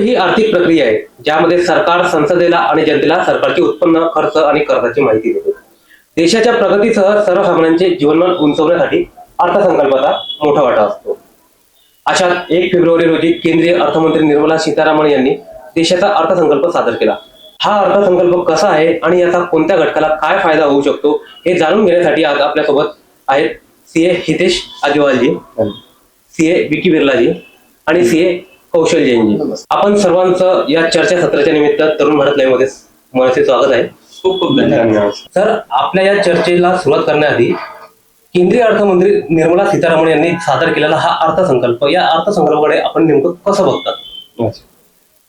ही आर्थिक प्रक्रिया आहे ज्यामध्ये सरकार संसदेला आणि जनतेला सरकारचे उत्पन्न खर्च आणि कर्जाची माहिती देते. देशाच्या प्रगतीसह सर्वसामान्यांचे जीवनमान उंचवण्यासाठी अर्थसंकल्पाचा मोठा वाटा असतो. अशात एक फेब्रुवारी रोजी केंद्रीय अर्थमंत्री निर्मला सीतारामन यांनी देशाचा अर्थसंकल्प सादर केला. हा अर्थसंकल्प कसा आहे आणि याचा कोणत्या घटकाला काय फायदा होऊ शकतो हे जाणून घेण्यासाठी आज आपल्यासोबत आहेत सी ए हितेश अजिवालजी सी ए विकी बिर्लाजी आणि सी ए कौशल जैनजी आपण सर्वांचं या चर्चा सत्राच्या निमित्त तरुण भारत लाईव्हमध्ये मनसे स्वागत आहे. खूप खूप धन्यवाद. सर आपल्या या चर्चेला सुरुवात करण्याआधी केंद्रीय अर्थमंत्री निर्मला सीतारामन यांनी सादर केलेला हा अर्थसंकल्प. या अर्थसंकल्पाकडे आपण नेमकं कसं बघतात?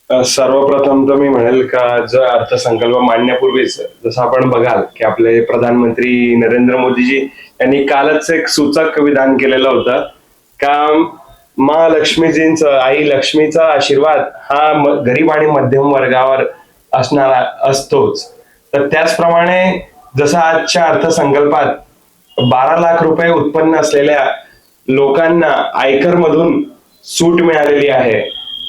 सर्वप्रथम तर मी म्हणेल का जो अर्थसंकल्प मांडण्यापूर्वीच जसं आपण बघाल की आपले प्रधानमंत्री नरेंद्र मोदीजी यांनी कालच एक सूचक विधान केलेलं होतं का मा लक्ष्मीजींचं आई लक्ष्मीचा आशीर्वाद हा गरीब आणि मध्यम वर्गावर असणारा असतोच. तर त्याचप्रमाणे जसं आजच्या अर्थसंकल्पात बारा लाख रुपये उत्पन्न असलेल्या लोकांना आयकर मधून सूट मिळालेली आहे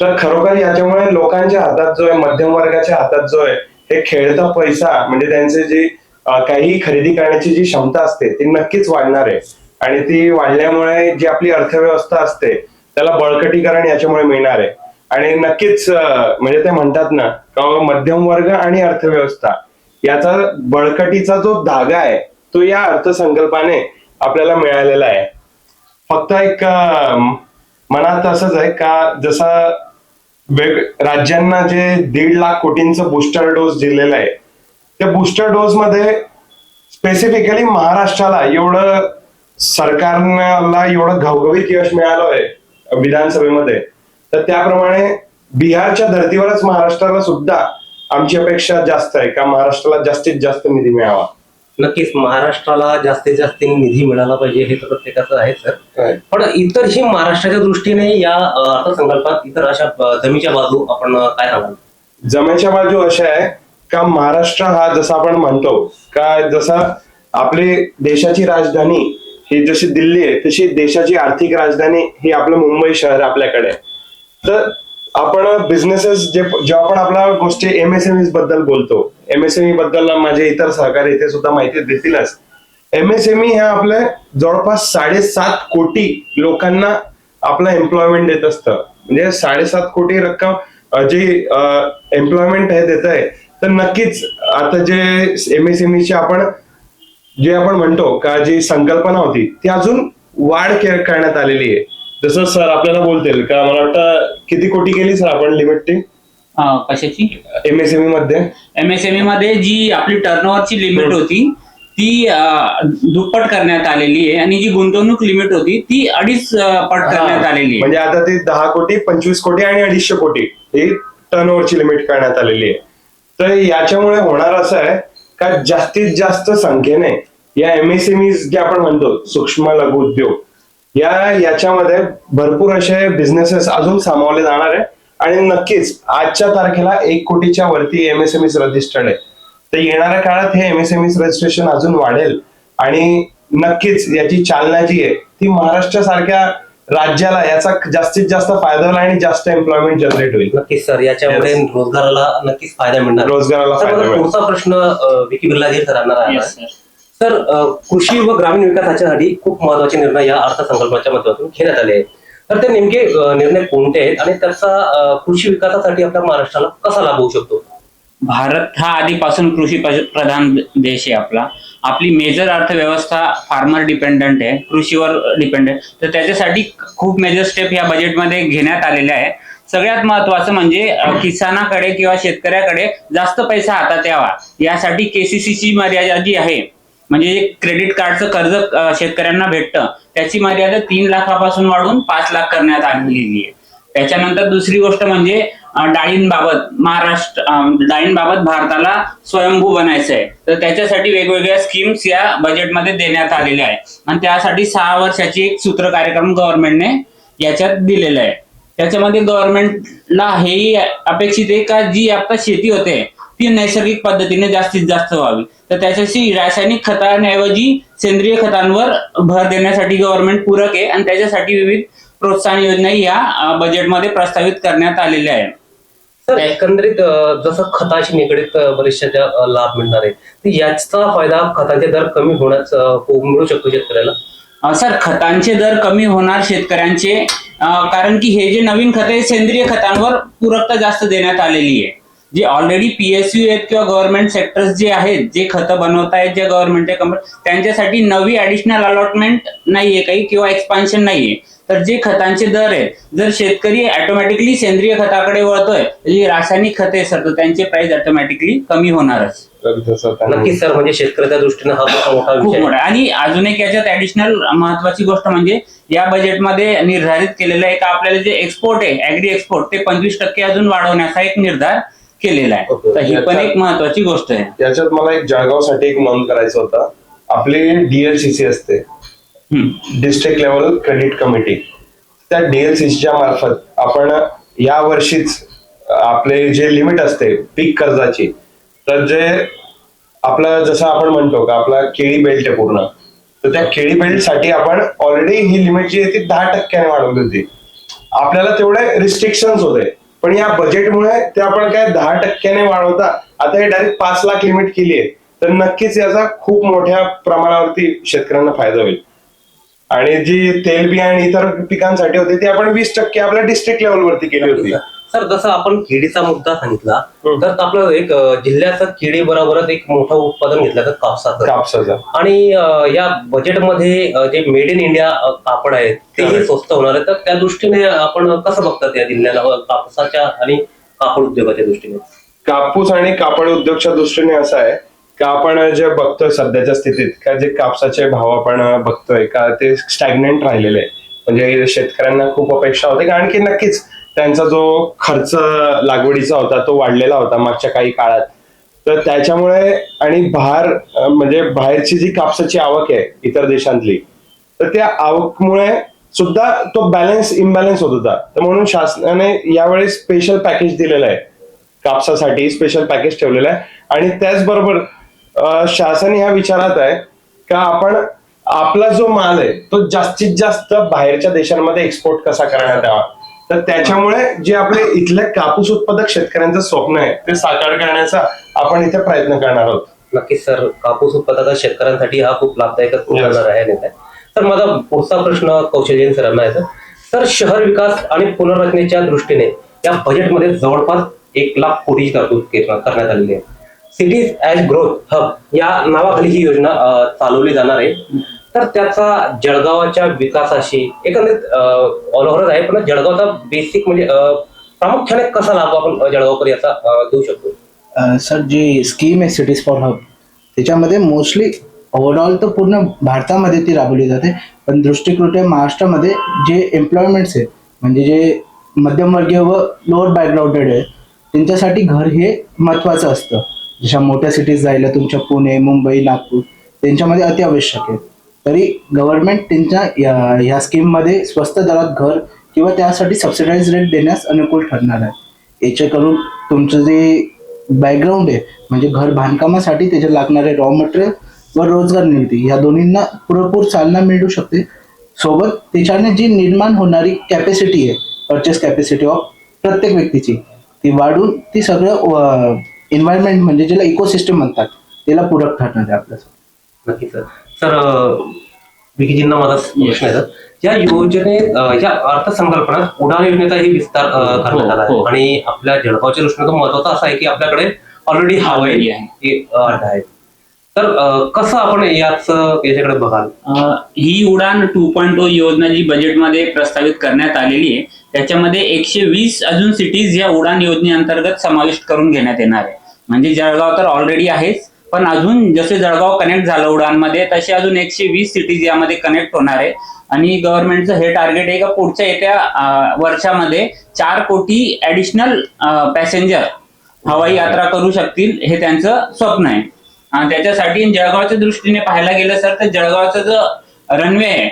तर खरोखर याच्यामुळे लोकांच्या हातात जो आहे मध्यम वर्गाच्या हातात जो आहे हे खेळता पैसा म्हणजे त्यांचे जी काही खरेदी करण्याची जी क्षमता असते ती नक्कीच वाढणार आहे. आणि ती वाढल्यामुळे जी आपली अर्थव्यवस्था असते त्याला बळकटीकरण याच्यामुळे मिळणार आहे. आणि नक्कीच म्हणजे ते म्हणतात ना मध्यम वर्ग आणि अर्थव्यवस्था याचा बळकटीचा जो धागा आहे तो या अर्थसंकल्पाने आपल्याला मिळालेला आहे. फक्त एक मनात असंच आहे का जसा वेग राज्यांना जे दीड लाख कोटींचं बूस्टर डोस दिलेला आहे त्या बूस्टर डोस मध्ये स्पेसिफिकली महाराष्ट्राला एवढं सरकारला एवढं घवघवीत यश मिळालं आहे विधानसभेमध्ये. तर त्याप्रमाणे बिहारच्या धर्तीवरच महाराष्ट्राला सुद्धा आमची अपेक्षा जास्त आहे का महाराष्ट्राला जास्तीत जास्त निधी मिळावा? नक्कीच महाराष्ट्राला जास्तीत जास्त निधी मिळाला पाहिजे हे तर प्रत्येकाचं आहे सर. पण इतरही महाराष्ट्राच्या दृष्टीने या अर्थसंकल्पात इतर अशा जमीच्या बाजू आपण काय सांगाल? जमेच्या बाजू अशा आहे का महाराष्ट्र हा जसा आपण म्हणतो का जसा आपली देशाची राजधानी ही जशी दिल्ली आहे तशी देशाची आर्थिक राजधानी ही आपलं मुंबई शहर आपल्याकडे आहे. तर आपण बिझनेसेस जे जेव्हा आपण आपल्या गोष्टी एमएसएमई बद्दल बोलतो एमएसएमई बद्दल माझे इतर सहकारी इथे सुद्धा माहिती देतीलच. एमएसएमई ह्या आपल्या जवळपास साडेसात कोटी लोकांना आपलं एम्प्लॉयमेंट देत असतं. म्हणजे साडेसात कोटी रक्कम जी एम्प्लॉयमेंट आहे देत आहे तर नक्कीच आता जे एमएसएमईचे आपण जे आपण म्हणतो का जी संकल्पना होती ती अजून वाढ करण्यात आलेली आहे. जसं सर आपल्याला बोलतील का मला वाटतं किती कोटी केली सर आपण लिमिट ती? अं, कशाची? एमएसएमई मध्ये. एमएसएमई मध्ये जी आपली टर्नओव्हरची लिमिट. होती ती अं, दुप्पट करण्यात आलेली आहे आणि जी गुंतवणूक लिमिट होती ती अडीच अं, पट करण्यात आलेली आहे. म्हणजे आता ती दहा कोटी पंचवीस कोटी आणि अडीचशे कोटी ही टर्नओव्हरची लिमिट करण्यात आलेली आहे. तर याच्यामुळे होणार असं आहे त्यात जास्तीत जास्त संख्येने या एमएसएमई जे आपण म्हणतो सूक्ष्म लघु उद्योग या याच्यामध्ये भरपूर असे बिझनेसेस अजून सामावले जाणार आहे. आणि नक्कीच आजच्या तारखेला एक कोटीच्या वरती एमएसएमई रजिस्टर्ड आहे. तर येणाऱ्या काळात हे एमएसएमई रजिस्ट्रेशन अजून वाढेल. आणि नक्कीच याची चालना जी आहे ती महाराष्ट्रासारख्या राज्याला याचा जास्तीत जास्त फायदा होईल आणि जास्त एम्प्लॉयमेंट जनरेट होईल. नक्कीच सर. याच्यामुळे Yes. रोजगाराला नक्कीच फायदा मिळणार. रोजगाराला फायदा पुढचा प्रश्न विकी सरांना राहणार आहे. तर कृषी व ग्रामीण विकासाच्यासाठी खूप महत्त्वाचे निर्णय या अर्थसंकल्पाच्या माध्यमातून घेण्यात आले आहेत. तर ते नेमके निर्णय कोणते आहेत आणि त्याचा कृषी विकासासाठी आपल्या महाराष्ट्राला कसा लाभ होऊ शकतो? भारत हा आधीपासून कृषी प्रधान देश आहे आपला. आपली मेजर अर्थव्यवस्था फार्मर डिपेंडंट आहे कृषीवर डिपेंडंट तर त्याच्यासाठी खूप मेजर स्टेप या बजेटमध्ये घेण्यात आलेले आहे सगळ्यात महत्वाचं म्हणजे किसानाकडे किंवा शेतकऱ्याकडे जास्त पैसा हातात यावा. यासाठी केसीसीची मर्यादा जी आहे म्हणजे क्रेडिट कार्डचं कर्ज शेतकऱ्यांना भेटतं त्याची मर्यादा तीन लाखापासून वाढून पाच लाख करण्यात आलेली आहे. त्याच्यानंतर दुसरी गोष्ट म्हणजे डाळींबाबत महाराष्ट्र म्हणजे डाळींबाबत भारताला स्वयंभू बनायचं आहे तर त्याच्यासाठी वेगवेगळ्या स्कीम्स या बजेटमध्ये देण्यात आलेल्या आहे आणि त्यासाठी सहा वर्षाची एक सूत्र कार्यक्रम गव्हर्नमेंटने याच्यात दिलेला आहे. त्याच्यामध्ये गव्हर्नमेंटला हेही अपेक्षित आहे का? जी आता शेती होते ती नैसर्गिक पद्धतीने जास्तीत जास्त व्हावी. तर त्याच्याशी रासायनिक खतांऐवजी सेंद्रिय खतांवर भर देण्यासाठी गव्हर्नमेंट पूरक आहे. आणि त्याच्यासाठी विविध प्रोत्साहन योजना या बजेटमध्ये प्रस्तावित करण्यात आलेल्या आहेत. एकंदरीत जसं खताशी निगडीत बरेचशा ज्या लाभ मिळणार आहे याचा फायदा खतांचे दर कमी होण्यास हो, मिळू शकतो शेतकऱ्याला? सर खतांचे दर कमी होणार शेतकऱ्यांचे कारण की हे जे नवीन खत आहे सेंद्रिय खतांवर पूरकता जास्त देण्यात आलेली आहे. जे ऑलरेडी पीएसयू आहेत किंवा गव्हर्नमेंट सेक्टर्स जे आहेत जे खतं बनवत आहेत जे गव्हर्नमेंटच्या कंपनी त्यांच्यासाठी नवी ऍडिशनल अलॉटमेंट नाहीये काही किंवा एक्सपान्शन नाहीये. तर जे खतांचे दर आहेत जर शेतकरी ऑटोमॅटिकली सेंद्रिय खताकडे वळतोय जी रासायनिक खते आहेत सर तर त्यांचे प्राइस ऑटोमॅटिकली कमी होणारच नक्कीच सर म्हणजे शेतकऱ्याच्या दृष्टीने हा खूप मोठा खूप. मोठा. आणि अजून एक याच्यात ऍडिशनल महत्वाची गोष्ट म्हणजे या बजेटमध्ये निर्धारित केलेलं आहे का आपल्याला जे एक्सपोर्ट आहे ऍग्री एक्सपोर्ट ते पंचवीस टक्के अजून वाढवण्याचा एक निर्धार केलेला आहे. तर ही पण एक महत्वाची गोष्ट आहे याच्यात मला एक जळगावसाठी एक नोंद करायचं होतं आपली डीएलसीसी असते. डिस्ट्रिक्ट लेवल क्रेडिट कमिटी त्या डीएलसीच्या मार्फत आपण या वर्षीच आपले जे लिमिट असते पीक कर्जाची तर जे आपलं जसं आपण म्हणतो का आपला केळी बेल्ट आहे पूर्ण तर त्या केळी बेल्टसाठी आपण ऑलरेडी ही लिमिट जी आहे ती दहा टक्क्याने वाढवली होती. आपल्याला तेवढे रिस्ट्रिक्शन होते पण या बजेटमुळे ते आपण काय दहा टक्क्याने वाढवता आता हे डायरेक्ट पाच लाख लिमिट केली आहे तर नक्कीच याचा खूप मोठ्या प्रमाणावरती शेतकऱ्यांना फायदा होईल. आणि जी तेलबिया आणि इतर पिकांसाठी होती ती आपण वीस टक्के आपल्या डिस्ट्रिक्ट लेवलवरती केली होती. सर जसं आपण केळीचा मुद्दा सांगितला. तर आपलं एक जिल्ह्याचं केळी बरोबरच एक मोठं उत्पादन घेतलं तर कापसाचं. कापसाचा. आणि या बजेटमध्ये जे मेड इन इंडिया कापड तेही Correct. स्वस्त होणार आहे तर त्या दृष्टीने आपण कसं बघतात या जिल्ह्याला कापसाच्या आणि कापड उद्योगाच्या दृष्टीने? कापूस आणि कापड उद्योगच्या दृष्टीने असं आहे का आपण जे बघतोय सध्याच्या स्थितीत का जे कापसाचे भाव आपण बघतोय का ते स्टॅग्नेंट राहिलेले आहे. म्हणजे शेतकऱ्यांना खूप अपेक्षा होते कारण की नक्कीच त्यांचा जो खर्च लागवडीचा होता तो वाढलेला होता मागच्या काही काळात. तर त्याच्यामुळे आणि बाहेर म्हणजे बाहेरची जी कापसाची आवक आहे इतर देशांतली तर त्या आवकमुळे सुद्धा तो बॅलन्स इम्बॅलन्स होत होता. तर म्हणून शासनाने यावेळी स्पेशल पॅकेज दिलेलं आहे. कापसासाठी स्पेशल पॅकेज ठेवलेलं आहे. आणि त्याचबरोबर शासन ह्या विचारात आहे का आपण आपला जो माल आहे तो जास्तीत जास्त बाहेरच्या देशांमध्ये एक्सपोर्ट कसा करण्यात यावा? तर त्याच्यामुळे जे आपले इथले कापूस उत्पादक शेतकऱ्यांचं स्वप्न आहे ते साकार करण्याचा आपण इथे प्रयत्न करणार आहोत. नक्कीच सर. कापूस उत्पादक शेतकऱ्यांसाठी हा खूप लाभदायक आहे तर माझा पुढचा प्रश्न कौशल्यन सरांना आहे सर. शहर विकास आणि पुनर्रचनेच्या दृष्टीने या बजेटमध्ये जवळपास एक लाख कोटीची तरतूद करण्यात आलेली आहे. सिटीज ऍज ग्रोथ हब या नावाखाली ही योजना चालवली जाणार आहे. तर त्याचा जळगावाच्या विकासाशी एकंदरीत ऑल ओव्हरच आहे पण जळगावचा बेसिक म्हणजे प्रामुख्याने कसा लाभ आपण जळगावकर याचा देऊ शकतो? सर जी स्कीम आहे सिटीज फॉर हब त्याच्यामध्ये मोस्टली ओव्हरऑल तर पूर्ण भारतामध्ये ती राबवली जाते. पण दृष्टिकृत्या महाराष्ट्रामध्ये जे एम्प्लॉयमेंट्स आहेत म्हणजे जे मध्यमवर्गीय व लोअर बॅकग्राऊंडेड आहे त्यांच्यासाठी घर हे महत्त्वाचं असतं. जशा मोठ्या सिटीज राहिल्या तुमच्या पुणे मुंबई नागपूर त्यांच्यामध्ये अति आवश्यक आहे. तरी गव्हर्नमेंट त्यांच्या या ह्या स्कीममध्ये स्वस्त दरात घर किंवा त्यासाठी सबसिडाईज रेट देण्यास अनुकूल ठरणार आहे. याच्याकडून तुमचं जे बॅकग्राऊंड आहे म्हणजे घर बांधकामासाठी त्याचे लागणारे रॉ मटेरियल व रोजगार निर्मिती या दोन्हींना पुरेपूर चालना मिळू शकते. सोबत त्याच्याने जी निर्माण होणारी कॅपॅसिटी आहे परचेस कॅपॅसिटी ऑफ प्रत्येक व्यक्तीची ती वाढून ती सगळं एन्व्हायरमेंट म्हणजे ज्याला इकोसिस्टम म्हणतात त्याला पूरक ठरणार आहे आपल्यासाठी नक्की सर. सर अं, विकीजींना माझा प्रश्न आहे सर. या योजनेत अं, या अर्थसंकल्पनात उडान योजनेचाही विस्तार अं, करण्यात आला आहे. हो. आणि आपल्या जळगावच्या दृष्टीने महत्वाचं असं आहे की आपल्याकडे ऑलरेडी हवाई Already आहे. एक अड्डा आहे तर अं, कसं आपण याच याच्याकडे बघाल? अ, ही उडान टू पॉईंट ओ योजना जी बजेटमध्ये प्रस्तावित करण्यात आलेली आहे त्याच्यामध्ये एकशे वीस अजून सिटीज या उडान योजनेअंतर्गत समाविष्ट करून घेण्यात येणार आहे. म्हणजे जळगाव तर ऑलरेडी आहेच. पण अजून जसे जळगाव कनेक्ट झालं उडानमध्ये तसे अजून एकशे वीस सिटीज यामध्ये कनेक्ट होणार आहे आणि गव्हर्नमेंटचं हे टार्गेट आहे का पुढच्या येत्या वर्षामध्ये चार कोटी ऍडिशनल पॅसेंजर हवाई यात्रा करू शकतील हे त्यांचं स्वप्न आहे. आणि त्याच्यासाठी जळगावच्या दृष्टीने पाहायला गेलं सर तर जळगावचा जो रनवे आहे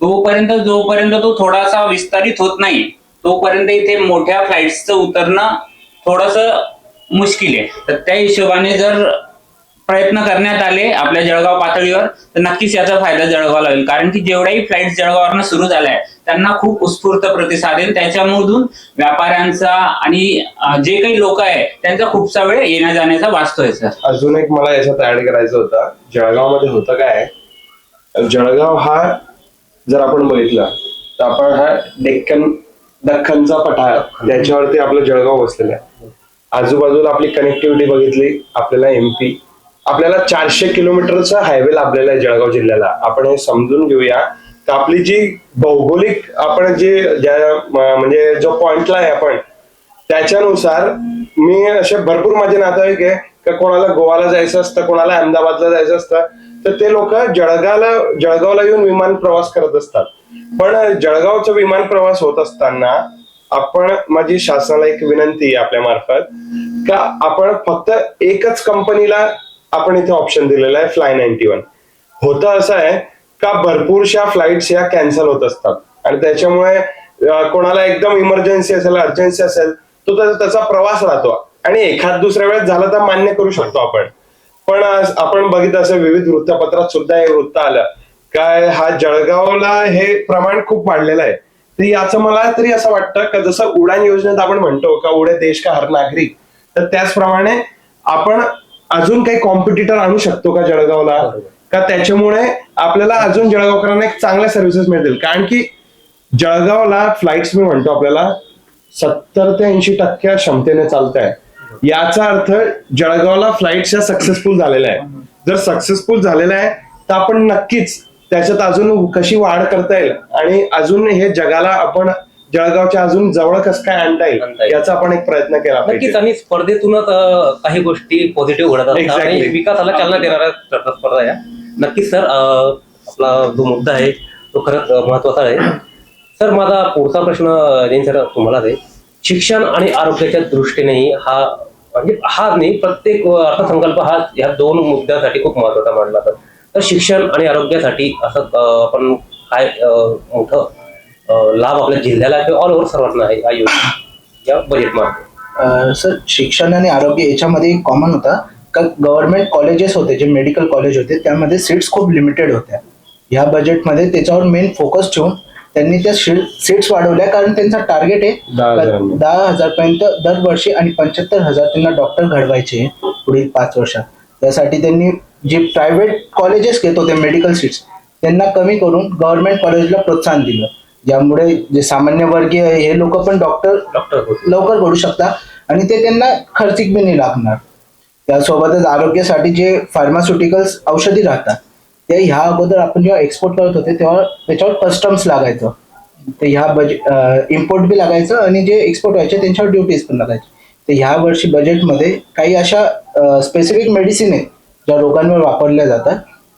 तोपर्यंत जोपर्यंत तो थोडासा विस्तारित होत नाही तोपर्यंत इथे मोठ्या फ्लाईट्सचं उतरणं थोडस मुश्किल आहे. तर त्या हिशोबाने जर प्रयत्न करण्यात आले आपल्या जळगाव पातळीवर तर नक्कीच याचा फायदा जळगावला होईल. कारण की जेवढ्याही फ्लाईट जळगाववरनं सुरू झाल्या आहे त्यांना खूप उत्स्फूर्त प्रतिसाद आहे. त्याच्यामधून व्यापाऱ्यांचा आणि जे काही लोक आहे त्यांचा खूपसा वेळ येण्या जाण्याचा वाचतोय सर. अजून एक मला याच्यात ऍड करायचं होतं. जळगावमध्ये होतं काय? जळगाव हा जर आपण बघितला तर आपण हा डेक्कन दख्खनचा पठार त्याच्यावरती आपलं जळगाव बसलेलं आहे. आजूबाजूला आपली कनेक्टिव्हिटी बघितली आपल्याला एमपी आपल्याला चारशे किलोमीटरचा हायवे लाभलेला आहे जळगाव जिल्ह्याला. आपण हे समजून घेऊया. तर आपली जी भौगोलिक आपण जे ज्या म्हणजे जो पॉइंटला आहे आपण त्याच्यानुसार मी असे भरपूर माझे नातेवाईक आहे का कोणाला गोवाला जायचं असतं कोणाला अहमदाबादला जायचं असतं तर ते लोक जळगावला जळगावला येऊन विमान प्रवास करत असतात. पण जळगावचा विमान प्रवास होत असताना आपण माझी शासनाला एक विनंती आहे आपल्या मार्फत का आपण फक्त एकच कंपनीला आपण इथे ऑप्शन दिलेला आहे फ्लाय नाईन्टी वन होतं असं आहे का भरपूरशा फ्लाईट्स या कॅन्सल होत असतात. आणि त्याच्यामुळे कोणाला एकदम इमर्जन्सी असेल अर्जन्सी असेल तो त्याचा प्रवास राहतो. आणि एखाद दुसऱ्या वेळेस झाला तर मान्य करू शकतो आपण. पण आपण बघितलं असं विविध वृत्तपत्रात सुद्धा हे वृत्त आलं. काय हा जळगावला हे प्रमाण खूप वाढलेलं आहे. तर याचं मला तरी असं वाटतं का जसं उडान योजनेत आपण म्हणतो का उडे देश का हर नागरिक तर त्याचप्रमाणे आपण अजून काही कॉम्पिटिटर आणू शकतो का जळगावला? का त्याच्यामुळे आपल्याला अजून जळगावकरांना एक चांगल्या सर्व्हिसेस मिळतील? कारण की जळगावला फ्लाईट्स मी म्हणतो आपल्याला सत्तर ते ऐंशी टक्के क्षमतेने चालत आहे याचा अर्थ जळगावला फ्लाईट्स या सक्सेसफुल झालेल्या आहे जर सक्सेसफुल झालेल्या आहे तर आपण नक्कीच त्याच्यात अजून कशी वाढ करता येईल? आणि अजून हे जगाला आपण जळगावच्या अजून जवळ कसं काय आणता येईल. याचा आपण एक प्रयत्न केला नक्कीच आणि स्पर्धेतूनच काही गोष्टी पॉझिटिव्ह घडत असतात. विकासाला चालना देणाऱ्या स्पर्धा या. नक्कीच सर आपला जो मुद्दा आहे तो खरंच महत्त्वाचा आहे. सर माझा पुढचा प्रश्न जैन सर तुम्हालाच आहे. शिक्षण आणि आरोग्याच्या दृष्टीनेही हा म्हणजे हा नाही प्रत्येक अर्थसंकल्प हा या दोन मुद्द्यांसाठी खूप महत्त्वाचा मानला जातो. तर शिक्षण आणि आरोग्यासाठी असं आपण काय मोठं लाभ आपल्या जिल्ह्याला किंवा ऑल ओव्हर सर्वांना आहे या योजना या अं, सर शिक्षण आणि आरोग्य याच्यामध्ये कॉमन होता. का गव्हर्नमेंट कॉलेजेस होते जे मेडिकल कॉलेज होते त्यामध्ये सीट्स खूप लिमिटेड होत्या. ह्या बजेटमध्ये त्याच्यावर मेन फोकस ठेवून त्यांनी त्या सीट्स वाढवल्या कारण त्यांचा टार्गेट आहे दहा का हजारांनी. दहा हजार पर्यंत दरवर्षी आणि पंच्याहत्तर हजार त्यांना डॉक्टर घडवायचे आहे पुढील पाच वर्षात. त्यासाठी त्यांनी जे प्रायव्हेट कॉलेजेस घेत होते मेडिकल सीट्स त्यांना कमी करून गव्हर्नमेंट कॉलेजला प्रोत्साहन दिलं. ज्यामुळे जे सामान्य वर्गीय आहे, हे लोक पण डॉक्टर डॉक्टर लवकर घडू शकता आणि ते त्यांना खर्चिक बी नाही लागणार. त्यासोबतच आरोग्यासाठी जे फार्मास्युटिकल्स औषधी राहतात ते ह्या अगोदर आपण जेव्हा एक्सपोर्ट करत होते तेव्हा त्याच्यावर कस्टम्स लागायचं. ते ह्या बजेट इम्पोर्ट बी लागायचं आणि जे एक्सपोर्ट व्हायचे त्यांच्यावर ड्युटीज पण लागायचे. तर ह्या वर्षी बजेटमध्ये काही अशा स्पेसिफिक मेडिसिन आहेत ज्या रोगांवर वापरल्या जातात.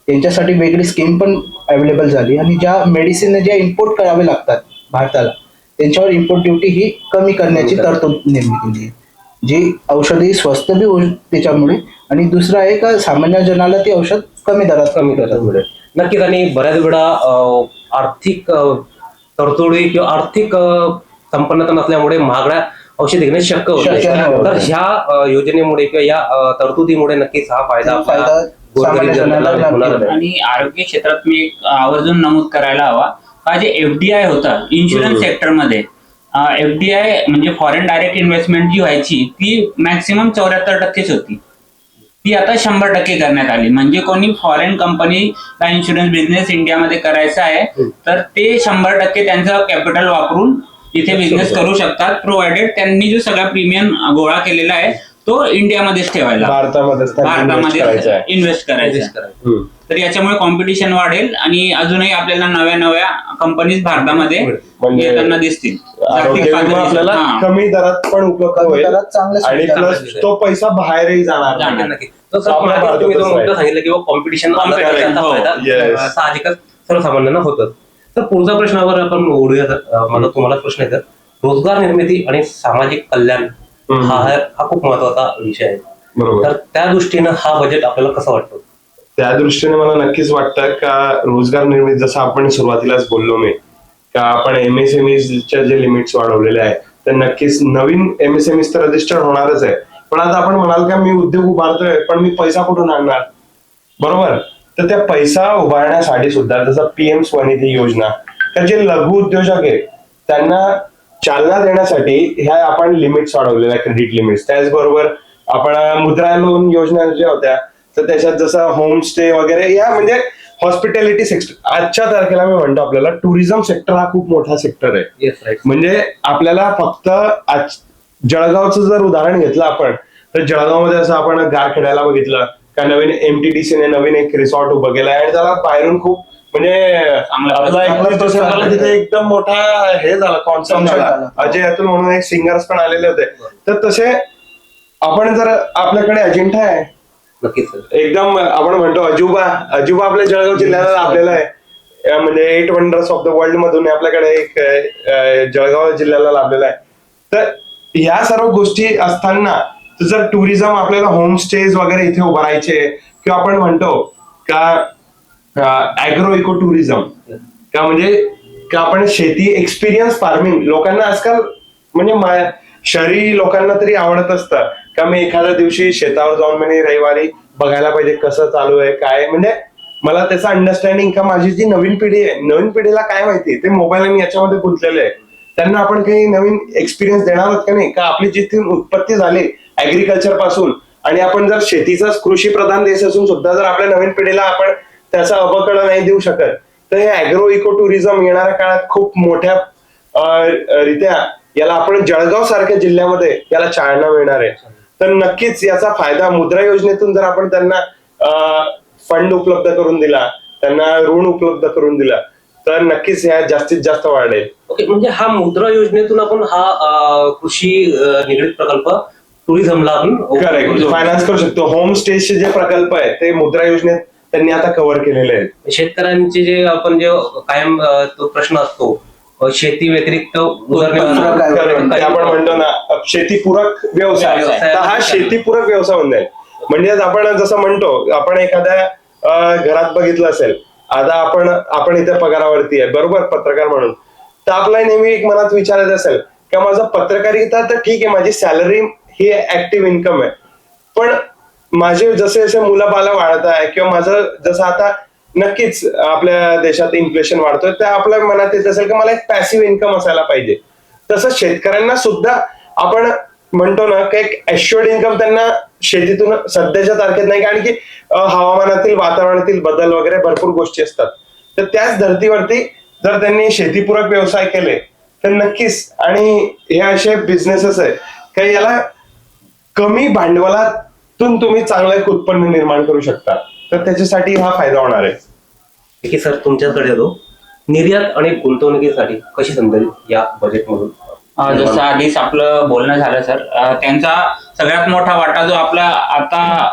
त्यांच्यासाठी वेगळी स्कीम पण अवेलेबल झाली. आणि ज्या मेडिसिन ज्या इम्पोर्ट करावे लागतात भारताला त्यांच्यावर इम्पोर्ट ड्युटी ही कमी करण्याची तरतूद नेमली गेली आहे. जी औषधी स्वस्त बी होईल त्याच्यामुळे आणि दुसरं आहे का सामान्य जनाला ती औषध कमी दरात कमी करतात मिळेल. नक्कीच आणि बऱ्याच वेळा आर्थिक तरतुडी किंवा आर्थिक संपन्नता नसल्यामुळे महागड्या औषध घेणे शक्य होत नाही शक्य नाही होत. तर ह्या अं, योजनेमुळे किंवा या अं, तरतुदीमुळे नक्कीच हा फायदा आपल्या फायदा गोरगरीब सामान्य जनतेला जनाला होणार नक्की. आहे. आणि आरोग्य क्षेत्रात मी एक आवर्जून नमूद करायला हवा का जे एफडीआय होतं इन्शुरन्स हम्म. सेक्टरमध्ये एफडीआय म्हणजे फॉरेन डायरेक्ट इन्व्हेस्टमेंट जी व्हायची ती मॅक्सिमम चौऱ्याहत्तर टक्केच होती ती आता शंभर टक्के करण्यात आली म्हणजे कोणी फॉरेन कंपनीला इन्शुरन्स बिझनेस इंडियामध्ये करायचा आहे तर ते शंभर टक्के त्यांचं कॅपिटल वापरून इथे बिझनेस करू शकतात. प्रोव्हाइडेड त्यांनी जो सगळा प्रीमियम गोळा केलेला आहे तो इंडियामध्येच ठेवायला भारतामध्ये करायचं आहे. इन्व्हेस्ट करायचा. तर याच्यामुळे कॉम्पिटिशन वाढेल आणि अजूनही आपल्याला नव्या नव्या कंपनीज भारतामध्ये म्हणजे येताना दिसतील. आपल्याला. कमी दरात पण उपलब्ध होईल. आणि प्लस तो पैसा बाहेरही जाणार तुम्ही. सांगितलं किंवा कॉम्पिटिशन हो. साहजिकच सर्वसामान्यांना होतं. तर पुढच्या प्रश्नावर आपण ओढूया माझा तुम्हाला प्रश्न आहे तर रोजगार निर्मिती आणि सामाजिक कल्याण. हा हा खूप महत्त्वाचा विषय आहे. बरोबर. तर त्या दृष्टीनं हा बजेट आपल्याला कसं वाटतो? त्या दृष्टीने मला नक्कीच वाटतं का रोजगार निर्मिती जसं आपण सुरुवातीलाच बोललो मी का आपण एमएसएमईच्या जे लिमिट्स वाढवलेले आहे तर नक्कीच नवीन एमएसएमई तर रजिस्टर होणारच आहे. पण आता आपण म्हणाल का मी उद्योग उभारतोय पण मी पैसा कुठून आणणार? बरोबर? तर त्या पैसा उभारण्यासाठी सुद्धा जसं पीएम स्वनिधी योजना तर जे लघु उद्योजक आहे त्यांना चालना देण्यासाठी ह्या आपण लिमिट्स वाढवलेल्या क्रेडिट लिमिट्स त्याचबरोबर आपण मुद्रा लोन योजना ज्या होत्या तर त्याच्यात जसं होमस्टे वगैरे या म्हणजे हॉस्पिटॅलिटी सेक्टर आजच्या तारखेला मी म्हणतो आपल्याला टुरिझम सेक्टर हा खूप मोठा सेक्टर आहे. म्हणजे आपल्याला फक्त आज जळगावचं जर उदाहरण घेतलं आपण तर जळगावमध्ये असं आपण गारखेड्याला बघितलं का नवीन एमटीडीसीने नवीन एक रिसॉर्ट उभं केलं आणि त्याला बाहेरून खूप म्हणजे. तिथे एकदम मोठा हे झाला कॉन्सर्ट झाला. अजय अतुल म्हणून एक सिंगर्स पण आलेले होते. तर तसे आपण जर आपल्याकडे अजिंठा आहे. एकदम आपण म्हणतो अजुबा अजुबा आपल्या जळगाव जिल्ह्याला लाभलेला आहे. म्हणजे eight wonders of the world मधून आपल्याकडे एक जळगाव जिल्ह्याला लाभलेला आहे. तर ह्या सर्व गोष्टी असताना तर जर टुरिझम आपल्याला होमस्टेज वगैरे इथे उभारायचे किंवा आपण म्हणतो का अॅग्रो इको टुरिझम का म्हणजे का आपण शेती एक्सपिरियन्स फार्मिंग लोकांना आजकाल म्हणजे शहरी लोकांना तरी आवडत असतं. का मी एखाद्या दिवशी शेतावर जाऊन म्हणजे रविवारी बघायला पाहिजे कसं चालू आहे काय म्हणजे मला त्याचं अंडरस्टँडिंग का माझी जी नवीन पिढी आहे नवीन पिढीला काय माहिती ते मोबाईल आणि याच्यामध्ये गुंतलेले आहे. त्यांना आपण काही नवीन एक्सपिरियन्स देणार आहोत का नाही? का आपली जिथे उत्पत्ती झाली ऍग्रीकल्चरपासून. आणि आपण जर शेतीचा कृषी प्रधान देश असून सुद्धा जर आपल्या नवीन पिढीला आपण त्याचा अवकळ नाही देऊ शकत तर हे अॅग्रो इको टुरिझम येणाऱ्या काळात खूप मोठ्या रित्या याला आपण जळगाव सारख्या जिल्ह्यामध्ये याला चालना मिळणार आहे. तर नक्कीच याचा फायदा मुद्रा योजनेतून जर आपण त्यांना फंड उपलब्ध करून दिला त्यांना ऋण उपलब्ध करून दिला तर नक्कीच या जास्तीत जास्त वाढेल. ओके म्हणजे हा मुद्रा योजनेतून आपण हा कृषी निगडीत प्रकल्प टुरिझमला आपण करेक्ट फायनान्स करू शकतो. होम स्टेचे जे प्रकल्प आहेत ते मुद्रा योजनेत त्यांनी आता कव्हर केलेले आहेत. शेतकऱ्यांचे जे आपण जे कायम तो प्रश्न असतो शेती व्यतिरिक्त आपण म्हणतो ना शेतीपूरक व्यवसाय. हा शेतीपूरक व्यवसाय होऊन जाईल म्हणजे आपण जसं म्हणतो आपण एखाद्या घरात बघितलं असेल आता आपण आपण इथे पगारावरती आहे बरोबर? पत्रकार म्हणून. तर आपला नेहमी एक मनात विचार येत असेल का माझं पत्रकारिता तर ठीक आहे माझी सॅलरी ही ऍक्टिव्ह इन्कम आहे. पण माझे जसे जसे मुलं बाला वाढत आहे किंवा माझं जसं आता नक्कीच आपल्या देशात इन्फ्लेशन वाढतोय तर आपल्या मनात येत असेल की मला एक पॅसिव्ह इन्कम असायला पाहिजे. तसं शेतकऱ्यांना सुद्धा आपण म्हणतो ना की एक ऍश्युअर्ड इन्कम त्यांना शेतीतून सध्याच्या तारखेत नाही कारण की हवामानातील वातावरणातील बदल वगैरे भरपूर गोष्टी असतात. तर त्याच धर्तीवरती जर त्यांनी शेतीपूरक व्यवसाय केले तर नक्कीच आणि हे असे बिझनेसेस आहे की याला कमी भांडवलातून तुम्ही चांगलं एक उत्पन्न निर्माण करू शकता. तर त्याच्यासाठी हा फायदा होणार आहे. ठीक आहे सर तुमच्याकडे येतो निर्यात आणि गुंतवणुकीसाठी कशी समजेल या बजेटमधून जसं आधीच आपलं बोलणं झालं सर. त्यांचा सगळ्यात मोठा वाटा जो आपला आता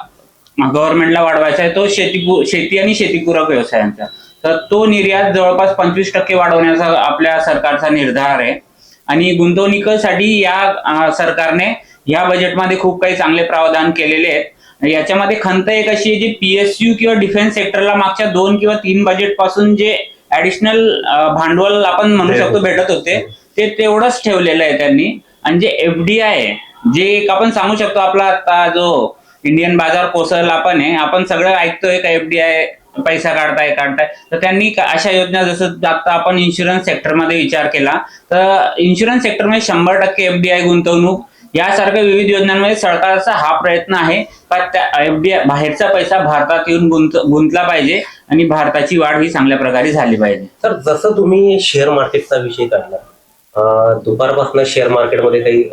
गव्हर्नमेंटला वाढवायचा आहे तो शेती शेती आणि शेतीपूरक व्यवसायांचा तर तो निर्यात जवळपास पंचवीस टक्के वाढवण्याचा आपल्या सरकारचा निर्धार आहे. आणि गुंतवणुकीसाठी या सरकारने या बजेटमध्ये खूप काही चांगले प्रावधान केलेले आहेत. याच्यामध्ये खंत एक अशी आहे जी पीएसयू किंवा डिफेन्स सेक्टरला मागच्या दोन किंवा तीन बजेटपासून जे ऍडिशनल भांडवल आपण म्हणू शकतो भेटत होते ते तेवढंच ठेवलेलं आहे त्यांनी. आणि जे एफडीआय जे एक आपण सांगू शकतो आपला आता जो इंडियन बाजार कोसळला पण आहे आपण सगळं ऐकतोय का एफडीआय पैसा काढताय काढताय. तर त्यांनी अशा योजना जसं आता आपण इन्शुरन्स सेक्टरमध्ये विचार केला तर इन्शुरन्स सेक्टरमध्ये शंभर टक्के एफडीआय गुंतवणूक यासारख्या विविध योजनांमध्ये सरकारचा हा प्रयत्न आहे. का त्या एफडीआय बाहेरचा पैसा भारतात येऊन गुंत गुंतला पाहिजे आणि भारताची वाढ ही चांगल्या प्रकारे झाली पाहिजे. सर जसं तुम्ही शेअर मार्केटचा विषय काढला अं, दुपारपासून शेअर मार्केटमध्ये काही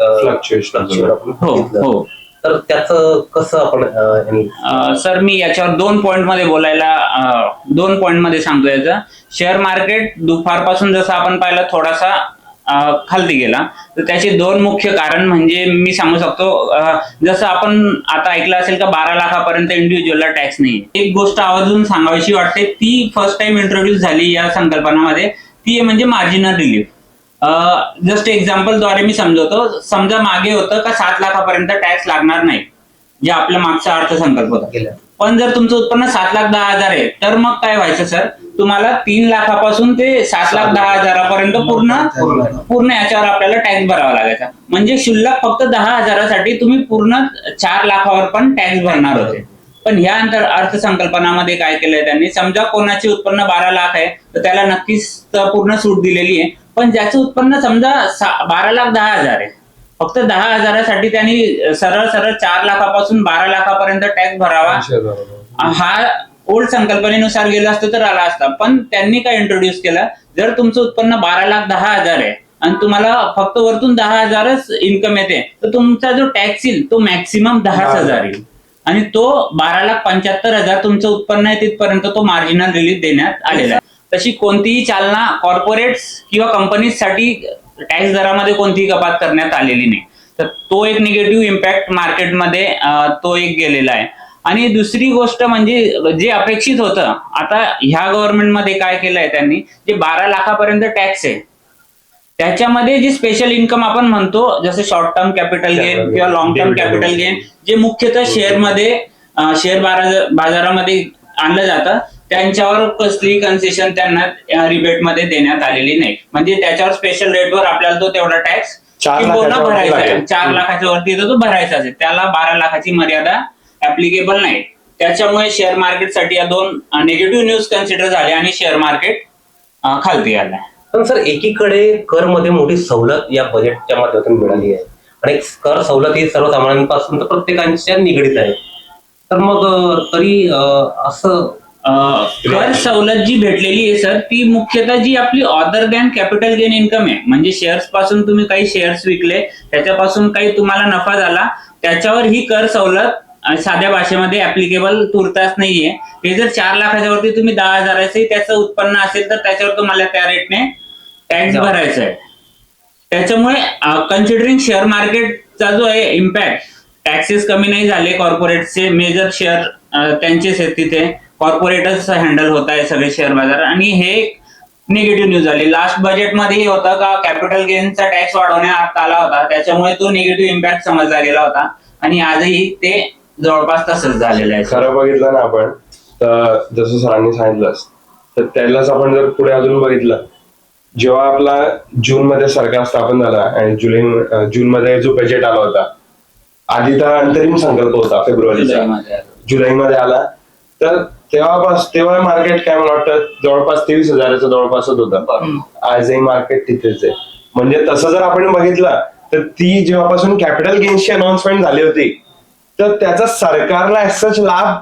हो. हो. तर त्याचं कसं आपण सर मी याच्यावर दोन पॉइंटमध्ये बोलायला दोन पॉइंटमध्ये सांगतो याचं. शेअर मार्केट दुपारपासून जसं आपण पाहिलं थोडासा खालती गेला. तर त्याचे दोन मुख्य कारण म्हणजे मी सांगू शकतो जसं आपण आता ऐकलं असेल का बारा लाखापर्यंत इंडिव्हिज्युअलला टॅक्स नाही एक गोष्ट आवर्जून सांगावीशी वाटते ती फर्स्ट टाइम इंट्रोड्यूस झाली या संकल्पनामध्ये ती म्हणजे मार्जिनल रिलीफ जस्ट एक्झाम्पलद्वारे मी समजवतो समजा मागे होतं का सात लाखापर्यंत टॅक्स लागणार नाही जे आपल्या मागचा अर्थसंकल्प होता. पण जर तुमचं उत्पन्न सात लाख दहा हजार आहे तर मग काय व्हायचं सर? तुम्हाला तीन लाखापासून ते सात लाख दहा हजारापर्यंत पूर्ण पूर्ण याच्यावर आपल्याला टॅक्स भरावा लागायचा. म्हणजे शुल्लक फक्त दहा हजारासाठी तुम्ही पूर्ण चार लाखावर पण टॅक्स भरणार होते. पण ह्या अंतर अर्थसंकल्पनामध्ये काय केलंय त्यांनी? समजा कोणाचे उत्पन्न बारा लाख आहे तर त्याला नक्कीच पूर्ण सूट दिलेली आहे. पण ज्याचं उत्पन्न समजा बारा लाख दहा हजार आहे. फक्त दहा हजारासाठी त्यांनी सरळ सरळ चार लाखापासून बारा लाखापर्यंत टॅक्स भरावा. हा ओल्ड संकल्पनेनुसार गेला असतं तर आला असता. पण त्यांनी काय इंट्रोड्यूस केलं? जर तुमचं उत्पन्न बारा लाख दहा हजार आहे आणि तुम्हाला फक्त वरतून दहा हजारच इन्कम येते तर तुमचा जो टॅक्स येईल तो मॅक्सिमम दहाच हजार. येईल. आणि तो बारा लाख पंच्याहत्तर हजार तुमचं उत्पन्न आहे तिथपर्यंत तो मार्जिनल रिलीफ देण्यात आलेला आहे. तशी कोणतीही चालना कॉर्पोरेट्स किंवा कंपनीसाठी टॅक्स दरामध्ये कोणतीही कपात करण्यात आलेली नाही. तर तो एक निगेटिव्ह इम्पॅक्ट मार्केटमध्ये तो एक गेलेला आहे. आणि दुसरी गोष्ट म्हणजे जे अपेक्षित होतं आता ह्या गव्हर्नमेंटमध्ये काय केलंय त्यांनी? जे बारा लाखापर्यंत टॅक्स आहे. त्याच्यामध्ये जे स्पेशल इन्कम आपण म्हणतो जसं शॉर्ट टर्म कॅपिटल गेन किंवा लॉंग टर्म कॅपिटल गेन जे मुख्यतः शेअरमध्ये शेअर बाजारामध्ये आणलं जातं. त्यांच्यावर कसलीही कन्सेशन त्यांना रिबेटमध्ये देण्यात आलेली नाही. म्हणजे त्याच्यावर स्पेशल रेटवर आपल्याला तो तेवढा टॅक्स भरायचा आहे. चार लाखाच्या वरती तो भरायचाच आहे. त्याला बारा लाखाची मर्यादा ऍप्लिकेबल नाही. त्याच्यामुळे शेअर मार्केटसाठी या दोन निगेटिव्ह न्यूज कन्सिडर झाले आणि शेअर मार्केट खालती आलंय. पण सर एकीकडे कर मध्ये मोठी सवलत या बजेटच्या माध्यमातून मिळाली आहे. आणि कर सवलत ही सर्वसामान्यांपासून तर प्रत्येकांच्या निगडीत आहे. तर मग तरी असं कर सवलत जी भेटलेली आहे सर ती मुख्यतः जी आपली other than capital gain income आहे. म्हणजे शेअर्सपासून तुम्ही काही शेअर्स विकले त्याच्यापासून काही तुम्हाला नफा झाला त्याच्यावर ही कर सवलत साध्या भाषेमध्ये ऍप्लिकेबल तुर्तास नाहीये. हे जर चार लाखाच्या वरती तुम्ही दहा हजाराचे त्याचं उत्पन्न असेल तर त्याच्यावर तुम्हाला त्या रेटने टॅक्स. भरायचा आहे. त्याच्यामुळे कन्सिडरिंग शेअर मार्केटचा जो आहे इम्पॅक्ट टॅक्सेस कमी नाही झाले कॉर्पोरेटचे मेजर शेअर त्यांचेच आहेत तिथे. कॉर्पोरेटच हँडल होत आहे सगळे शेअर बाजार. आणि हे निगेटिव्ह न्यूज आली. लास्ट बजेटमध्ये हे होतं का कॅपिटल गेनचा टॅक्स वाढवण्यात आला होता. त्याच्यामुळे तो निगेटिव्ह इम्पॅक्ट समजला गेला होता. आणि आजही ते जवळपास तसंच झालेलं आहे. खरं बघितलं ना आपण तर जसं सरांनी सांगितलंच तर त्यालाच आपण जर पुढे अजून बघितलं जेव्हा आपला जून मध्ये सरकार स्थापन झाला आणि जुलै जून मध्ये जो बजेट आला होता आधी तर अंतरिम संकल्प होता फेब्रुवारीचा. जुलैमध्ये आला. तर तेव्हापास तेव्हा मार्केट काय मला वाटतं जवळपास तेवीस हजाराचं जवळपासच होतं. आजही मार्केट तिथेच आहे. म्हणजे तसं जर आपण बघितलं तर ती जेव्हापासून कॅपिटल गेन्सची अनाउन्समेंट झाली होती तर त्याचा सरकारला सच लाभ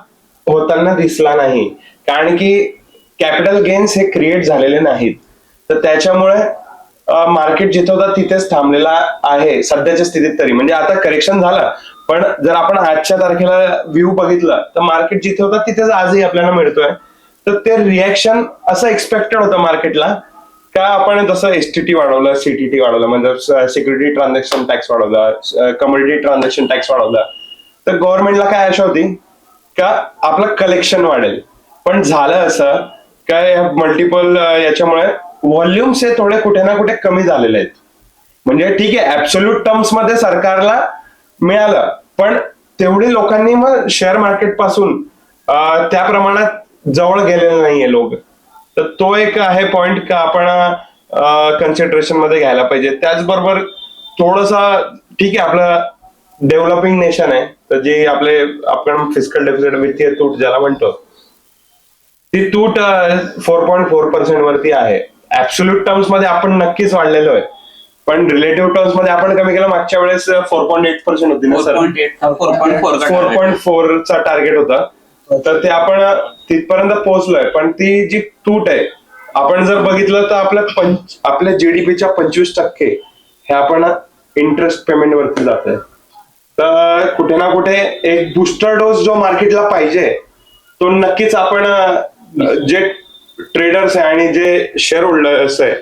होताना दिसला नाही. कारण की कॅपिटल गेन्स हे क्रिएट झालेले नाहीत. तर त्याच्यामुळे मार्केट जिथं होता तिथेच थांबलेला आहे सध्याच्या स्थितीत तरी. म्हणजे आता करेक्शन झालं पण जर आपण आजच्या तारखेला व्ह्यू बघितलं तर मार्केट जिथे होता तिथेच आजही आपल्याला मिळतोय. तर ते रिॲक्शन असं एक्सपेक्टेड होतं मार्केटला का आपण जसं एसटीटी वाढवलं सीटीटी वाढवलं म्हणजे सिक्युरिटी ट्रान्झॅक्शन टॅक्स वाढवला कम्युनिटी ट्रान्झॅक्शन टॅक्स वाढवला तर गव्हर्नमेंटला काय आशा होती? का आपलं कलेक्शन वाढेल. पण झालं असं काय मल्टिपल याच्यामुळे व्हॉल्युम्स हे थोडे कुठे ना कुठे कमी झालेले आहेत. म्हणजे ठीक आहे ऍब्सोल्यूट टर्म्समध्ये सरकारला मिळालं पण तेवढी लोकांनी मग शेअर मार्केटपासून त्या प्रमाणात जवळ गेलेले नाहीये लोक. तर तो एक आहे पॉइंट का आपण कन्सिडरेशनमध्ये घ्यायला पाहिजे. त्याचबरोबर थोडसा ठीक आहे आपलं डेव्हलपिंग नेशन आहे तर जे आपले आपण फिजिकल डेफिसिट वित्तीय तूट ज्याला म्हणतो ती तूट फोर पॉईंट फोर पर्सेंट वरती आहे. ऍब्सोल्यूट टर्म्समध्ये आपण नक्कीच वाढलेलो आहे. पण रिलेटिव्ह टर्म्समध्ये आपण कमी केलं मागच्या वेळेस फोर पॉईंट एट पर्सेंट होती ना four sir four point four four point four चा टार्गेट होता. तर ते आपण तिथपर्यंत पोहोचलोय. पण ती जी तूट आहे आपण जर बघितलं तर आपल्या पंच आपल्या जीडीपीच्या पंचवीस टक्के हे आपण इंटरेस्ट पेमेंट वरती जात आहे तर कुठे ना कुठे एक बुस्टर डोस जो मार्केटला पाहिजे तो नक्कीच आपण जे ट्रेडर्स आहे आणि जे शेअर होल्डर्स आहे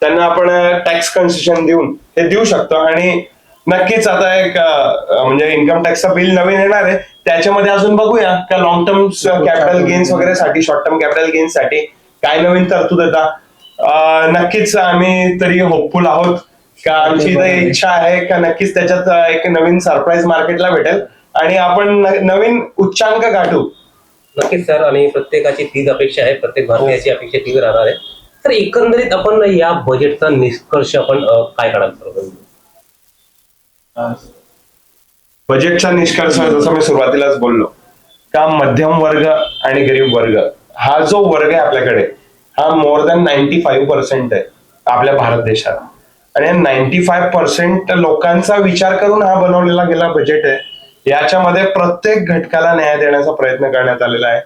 त्यांना आपण टॅक्स कन्सेशन देऊन हे देऊ शकतो. आणि नक्कीच आता एक म्हणजे इन्कम टॅक्सचा बिल नवीन येणार आहे त्याच्यामध्ये अजून बघूया का लॉंग टर्म कॅपिटल गेन्स वगैरे साठी शॉर्ट टर्म कॅपिटल गेन्ससाठी काय नवीन तरतूद येतात. नक्कीच आम्ही तरी होपफुल आहोत. का आमची इच्छा आहे का नक्कीच त्याच्यात एक नवीन सरप्राईज मार्केटला भेटेल. आणि आपण नवीन उच्चांक गाठू. नक्कीच सर. आणि प्रत्येकाची तीच अपेक्षा आहे. प्रत्येक भारतीयाची अपेक्षा तीच राहणार आहे. तर एकंदरीत आपण या बजेटचा निष्कर्ष आपण काय काढाल सर? बजेटचा निष्कर्ष जसं मी सुरुवातीलाच बोललो का मध्यम वर्ग आणि गरीब वर्ग हा जो वर्ग आहे आपल्याकडे हा more than ninety five percent आहे आपल्या भारत देशात आणि नाईन्टी फाईव्ह पर्सेंट लोकांचा विचार करून हा बनवलेला गेला बजेट आहे. याच्यामध्ये प्रत्येक घटकाला न्याय देण्याचा प्रयत्न करण्यात आलेला आहे.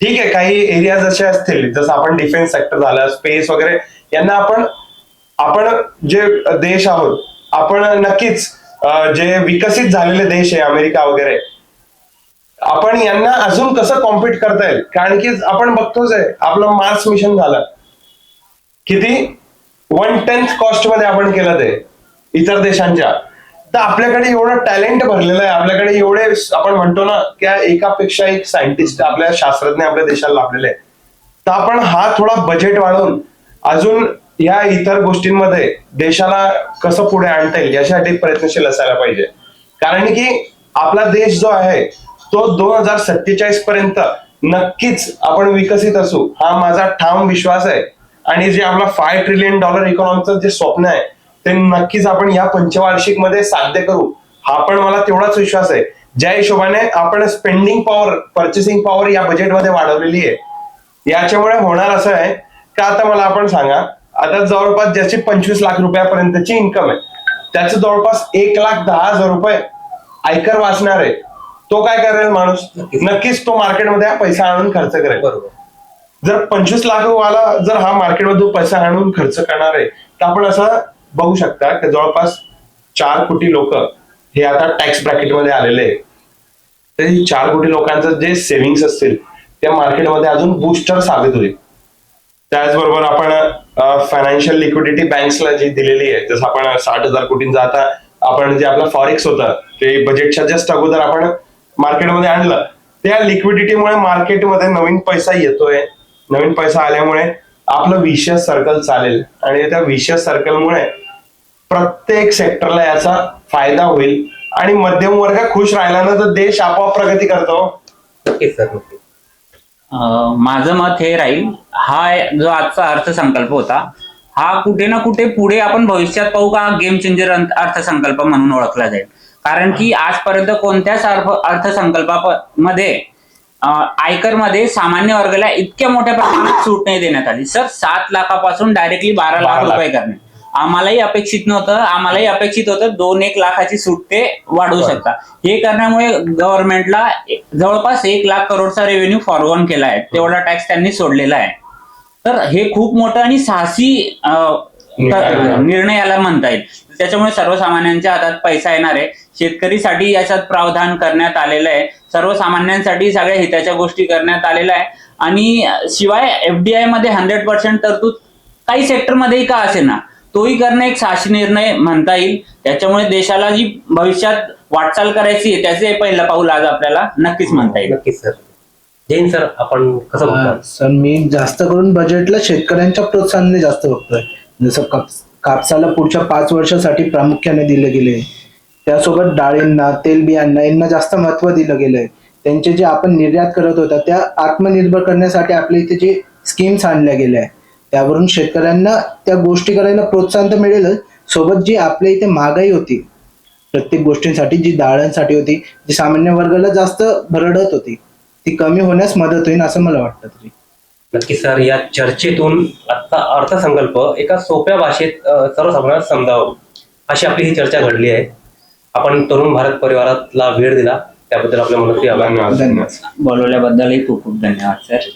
ठीक आहे काही एरियाज असे असतील जसं आपण डिफेन्स सेक्टर झालं स्पेस वगैरे यांना आपण आपण जे देश आहोत आपण नक्कीच जे विकसित झालेले देश आहे अमेरिका वगैरे आपण यांना अजून कसं कॉम्पिट करता येईल? कारण की आपण बघतोच आहे आपलं मार्स मिशन झालं. किती? वन टेन्थ कॉस्टमध्ये आपण केलं ते इतर देशांच्या. तर आपल्याकडे एवढं टॅलेंट भरलेलं आहे आपल्याकडे एवढे आपण म्हणतो ना की एकापेक्षा एक सायंटिस्ट आपल्या शास्त्रज्ञ आपल्या देशाला लाभलेले आहे तर आपण हा थोडा बजेट वाढवून अजून या इतर गोष्टींमध्ये देशाला कसं पुढे आणता येईल यासाठी प्रयत्नशील असायला पाहिजे. कारण की आपला देश जो आहे तो दोन हजार सत्तेचाळीस पर्यंत नक्कीच आपण विकसित असू हा माझा ठाम विश्वास आहे. आणि जे आपला फाय ट्रिलियन डॉलर इकॉनॉमीचं जे स्वप्न आहे ते नक्कीच आपण या पंचवार्षिकमध्ये साध्य करू. हा पण मला तेवढाच विश्वास आहे. ज्या हिशोबाने आपण स्पेंडिंग पॉवर पर्चेसिंग पॉवर या बजेटमध्ये वाढवलेली आहे याच्यामुळे होणार असं आहे का आता मला आपण सांगा. आता जवळपास ज्याची पंचवीस लाख रुपयापर्यंतची इन्कम आहे त्याचं जवळपास एक लाख दहा हजार रुपये आयकर वाचणार आहे. तो काय करेल माणूस? नक्कीच. तो मार्केटमध्ये पैसा आणून खर्च करेल. बरोबर. जर पंचवीस लाख वाला जर हा मार्केटमध्ये पैसा आणून खर्च करणार आहे तर आपण असं बघू शकता की जवळपास चार कोटी लोक हे आता टॅक्स ब्रॅकेटमध्ये आलेले आहे तर ही चार कोटी लोकांचं जे सेव्हिंग्स असतील त्या मार्केटमध्ये अजून बुस्टर साबित होईल. त्याचबरोबर आपण फायनान्शियल लिक्विडिटी बँक्सला जी दिलेली आहे जसं आपण साठ हजार कोटींचा आता आपण जे आपलं फॉरेक्स होतं ते बजेटच्या जस्ट अगोदर आपण मार्केटमध्ये आणलं. त्या लिक्विडिटीमुळे मार्केटमध्ये नवीन पैसा येतोय. नवीन पैसा आल्यामुळे आपलं विशियस सर्कल चालेल. आणि त्या विशियस सर्कलमुळे प्रत्येक सेक्टरला याचा फायदा होईल. आणि मध्यम वर्ग खुश राहिला ना तर देश आपोआप प्रगती करतो. नक्कीच सर नक्कीच. अं, माझं मत हे राहील हा जो आजचा अर्थसंकल्प होता हा कुठे ना कुठे पुढे आपण भविष्यात पाहू का गेम चेंजर अर्थसंकल्प म्हणून ओळखला जाईल. कारण की आजपर्यंत कोणत्याच अर्थ अर्थसंकल्पामध्ये आयकरमध्ये सामान्य वर्गाला इतक्या मोठ्या प्रमाणात सूट नाही देण्यात आली. सर सात लाखापासून डायरेक्टली बारा लाख. रुपये करणे. आम्हालाही अपेक्षित नव्हतं. आम्हालाही अपेक्षित होतं दोन एक लाखाची सूट ते वाढवू शकता. हे करण्यामुळे गव्हर्नमेंटला जवळपास एक लाख करोडचा रेव्हेन्यू फॉरगॉन केला आहे. तेवढा टॅक्स त्यांनी सोडलेला आहे. तर हे खूप मोठं आणि साहसी अं, निर्णय. निर्णय याला म्हणता येईल. त्याच्यामुळे सर्वसामान्यांच्या हातात पैसा येणार आहे. शेतकरीसाठी याच्यात प्रावधान करण्यात आलेलं आहे. सर्वसामान्यांसाठी सगळ्या हिताच्या गोष्टी करण्यात आलेल्या आहे. आणि शिवाय एफडीआयमध्ये हंड्रेड पर्सेंट तरतूद काही सेक्टरमध्येही का असे ना? तोही करणं एक साहसी निर्णय म्हणता येईल. त्याच्यामुळे देशाला जी भविष्यात वाटचाल करायची आहे त्याचे पहिलं पाऊल आज आपल्याला नक्कीच म्हणता येईल. नक्कीच सर. जैन सर आपण कसं बघता सर मी जास्त करून बजेटला शेतकऱ्यांच्या प्रोत्साहनाने जास्त बघतोय. जसं काप- कापसाला पुढच्या पाच वर्षासाठी प्रामुख्याने दिले गेले. त्यासोबत डाळींना तेलबियांना यांना जास्त महत्त्व दिलं गेलंय. त्यांचे जे आपण निर्यात करत होता त्या आत्मनिर्भर करण्यासाठी आपल्या इथे जे स्कीम्स आणल्या गेल्या. आहेत त्यावरून शेतकऱ्यांना त्या गोष्टी करायला प्रोत्साहन तर मिळेलच. सोबत जी आपल्या इथे महागाई होती प्रत्येक गोष्टींसाठी जी दाळांसाठी होती जी सामान्य वर्गाला जास्त भरडत होती ती कमी होण्यास मदत होईल असं मला वाटतं. तरी नक्की सर या चर्चेतून आता अर्थसंकल्प एका सोप्या भाषेत सर्वसामान्यांना समजावं अशी आपली ही चर्चा घडली आहे. आपण तरुण भारत परिवारातला वेळ दिला त्याबद्दल आपल्या मनस्वी आभार. बोलवल्याबद्दलही खूप खूप धन्यवाद सर.